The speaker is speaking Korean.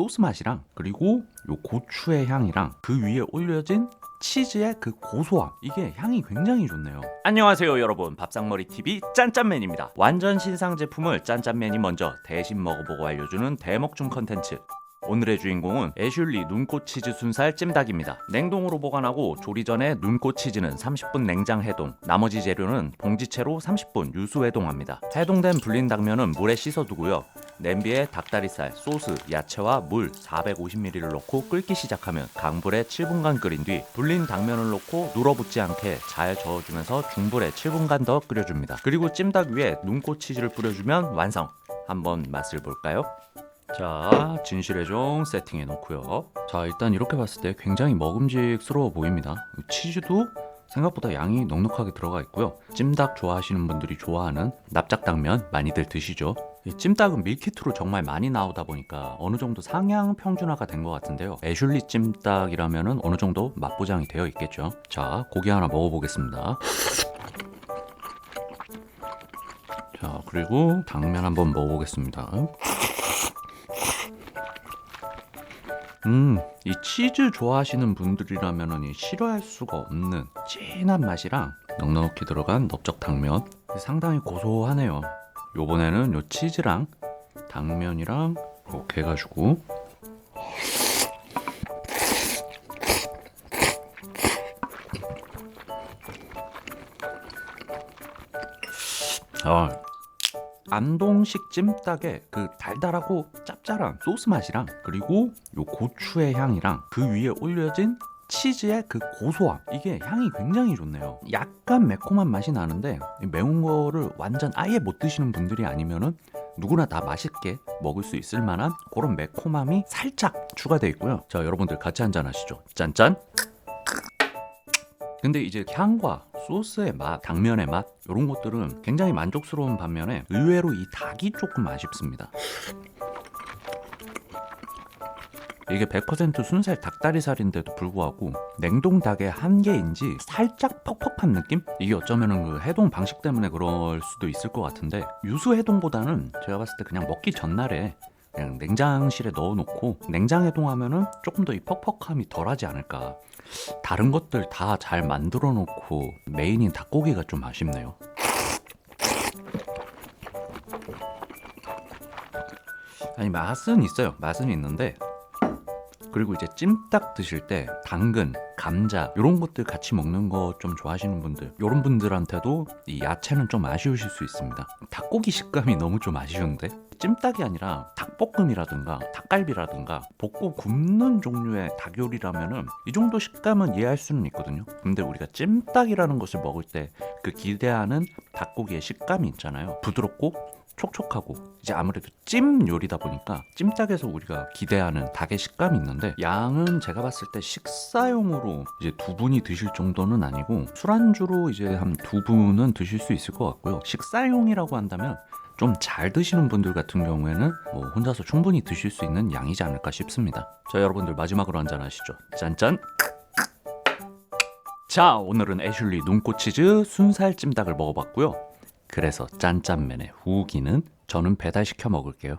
소스 맛이랑 그리고 요 고추의 향이랑 그 위에 올려진 치즈의 그 고소함 이게 향이 굉장히 좋네요. 안녕하세요 여러분 밥상머리 TV 짠짠맨입니다. 완전 신상 제품을 짠짠맨이 먼저 대신 먹어보고 알려주는 대먹중 컨텐츠. 오늘의 주인공은 애슐리 눈꽃 치즈 순살 찜닭입니다. 냉동으로 보관하고 조리 전에 눈꽃 치즈는 30분 냉장 해동, 나머지 재료는 봉지채로 30분 유수 해동합니다. 해동된 불린 당면은 물에 씻어두고요. 냄비에 닭다리살, 소스, 야채와 물 450ml를 넣고 끓기 시작하면 강불에 7분간 끓인 뒤 불린 당면을 넣고 눌어붙지 않게 잘 저어주면서 중불에 7분간 더 끓여줍니다. 그리고 찜닭 위에 눈꽃 치즈를 뿌려주면 완성. 한번 맛을 볼까요? 자, 진실의 종 세팅해 놓고요. 자, 일단 이렇게 봤을 때 굉장히 먹음직스러워 보입니다. 치즈도 생각보다 양이 넉넉하게 들어가 있고요. 찜닭 좋아하시는 분들이 좋아하는 납작당면 많이들 드시죠. 이 찜닭은 밀키트로 정말 많이 나오다 보니까 어느 정도 상향 평준화가 된 것 같은데요. 애슐리 찜닭이라면은 어느 정도 맛보장이 되어 있겠죠. 자, 고기 하나 먹어보겠습니다. 자, 그리고 당면 한번 먹어보겠습니다. 음, 이 치즈 좋아하시는 분들이라면은 이 싫어할 수가 없는 진한 맛이랑 넉넉히 들어간 넓적 당면 상당히 고소하네요. 요번에는 요 치즈랑 당면이랑 이렇게 해가지고. 아, 안동식 찜닭의 그 달달하고 짭짤한 소스 맛이랑 그리고 요 고추의 향이랑 그 위에 올려진 치즈의 그 고소함. 이게 향이 굉장히 좋네요. 약간 매콤한 맛이 나는데 이 매운 거를 완전 아예 못 드시는 분들이 아니면은 누구나 다 맛있게 먹을 수 있을 만한 그런 매콤함이 살짝 추가되어 있고요. 자 여러분들 같이 한잔 하시죠. 짠짠. 근데 이제 향과 소스의 맛, 당면의 맛 이런 것들은 굉장히 만족스러운 반면에 의외로 이 닭이 조금 아쉽습니다. 이게 100% 순살 닭다리살인데도 불구하고 냉동 닭의 한계인지 살짝 퍽퍽한 느낌? 이게 어쩌면은 그 해동 방식 때문에 그럴 수도 있을 것 같은데 유수 해동보다는 제가 봤을 때 그냥 먹기 전날에 그냥 냉장실에 넣어놓고 냉장 해동하면은 조금 더 이 퍽퍽함이 덜하지 않을까. 다른 것들 다 잘 만들어 놓고 메인인 닭고기가 좀 아쉽네요. 아니 맛은 있어요. 맛은 있는데 그리고 이제 찜닭 드실 때 당근, 감자 이런 것들 같이 먹는 거 좀 좋아하시는 분들 이런 분들한테도 이 야채는 좀 아쉬우실 수 있습니다. 닭고기 식감이 너무 좀 아쉬운데 찜닭이 아니라 닭볶음이라든가 닭갈비라든가 볶고 굽는 종류의 닭 요리라면은 이 정도 식감은 이해할 수는 있거든요. 근데 우리가 찜닭이라는 것을 먹을 때 그 기대하는 닭고기의 식감이 있잖아요. 부드럽고 촉촉하고 이제 아무래도 찜 요리다 보니까 찜닭에서 우리가 기대하는 닭의 식감이 있는데 양은 제가 봤을 때 식사용으로 이제 두 분이 드실 정도는 아니고 술안주로 이제 한 두 분은 드실 수 있을 것 같고요. 식사용이라고 한다면 좀 잘 드시는 분들 같은 경우에는 뭐 혼자서 충분히 드실 수 있는 양이지 않을까 싶습니다. 자 여러분들 마지막으로 한잔 하시죠. 짠짠. 자 오늘은 애슐리 눈꽃치즈 순살 찜닭을 먹어봤고요 그래서 짠짠맨의 후기는 저는 배달시켜 먹을게요.